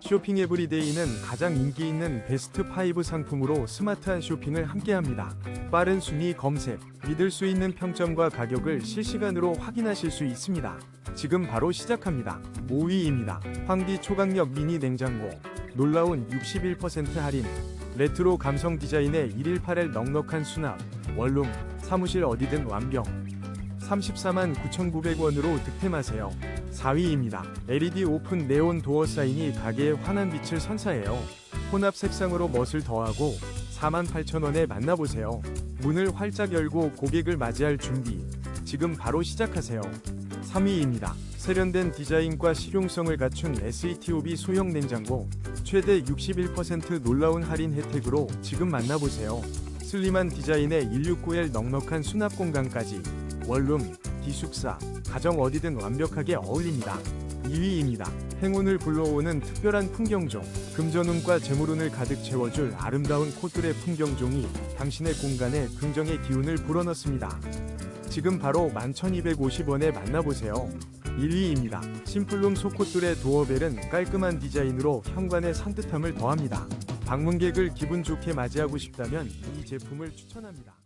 쇼핑 에브리데이는 가장 인기 있는 베스트 5 상품으로 스마트한 쇼핑을 함께합니다. 빠른 순위 검색, 믿을 수 있는 평점과 가격을 실시간으로 확인하실 수 있습니다. 지금 바로 시작합니다. 5위입니다. 황디 초강력 미니 냉장고. 놀라운 61% 할인. 레트로 감성 디자인의 118L 넉넉한 수납. 원룸, 사무실 어디든 완벽. 34만 9,900원으로 득템하세요. 4위입니다. LED 오픈 네온 도어 사인이 가게에 환한 빛을 선사해요. 혼합 색상으로 멋을 더하고 48,000원에 만나보세요. 문을 활짝 열고 고객을 맞이할 준비. 지금 바로 시작하세요. 3위입니다. 세련된 디자인과 실용성을 갖춘 SETOB 소형 냉장고. 최대 61% 놀라운 할인 혜택으로 지금 만나보세요. 슬림한 디자인의 169L 넉넉한 수납 공간까지. 원룸, 기숙사, 가정 어디든 완벽하게 어울립니다. 2위입니다. 행운을 불러오는 특별한 풍경종. 금전운과 재물운을 가득 채워줄 아름다운 코뜰의 풍경종이 당신의 공간에 긍정의 기운을 불어넣습니다. 지금 바로 11,250원에 만나보세요. 1위입니다. 심플룸 소코뜰의 도어벨은 깔끔한 디자인으로 현관의 산뜻함을 더합니다. 방문객을 기분 좋게 맞이하고 싶다면 이 제품을 추천합니다.